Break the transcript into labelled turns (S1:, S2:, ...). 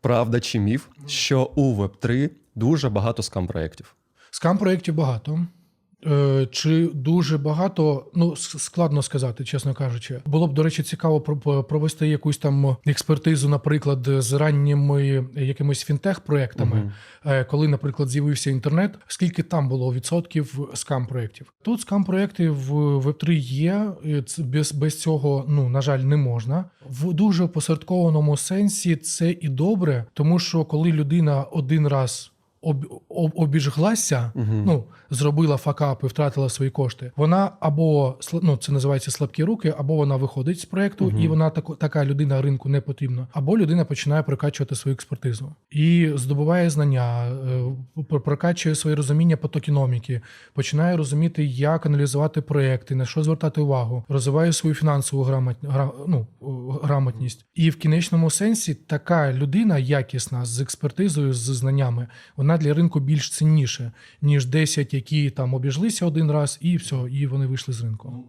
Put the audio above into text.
S1: Правда чи міф, що у Web3 дуже багато скам-проєктів?
S2: Скам проєктів багато. Е, Чи дуже багато, ну складно сказати, чесно кажучи. Було б, до речі, цікаво про- про- провести якусь там експертизу, наприклад, з ранніми якимись фінтех-проектами, Е, коли, наприклад, з'явився інтернет, скільки там було відсотків скам проєктів. Тут скам проєкти в Web3 є. без, без цього, ну на жаль, не можна. В дуже посередкованому сенсі це і добре, тому що коли людина один раз об, об, обіжглася, ну зробила факап і втратила свої кошти. Вона або ну, це називається слабкі руки, або вона виходить з проекту, і вона тако, така людина ринку не потрібна, або людина починає прокачувати свою експертизу і здобуває знання, е, прокачує своє розуміння по токеноміки, починає розуміти, як аналізувати проекти, на що звертати увагу, розвиває свою фінансову грамот, гра, ну, грамотність. І в кінечному сенсі така людина якісна з експертизою, з знаннями, вона для ринку більш цінніша, ніж 10, які там обіжлися один раз, і все, і вони вийшли з ринку.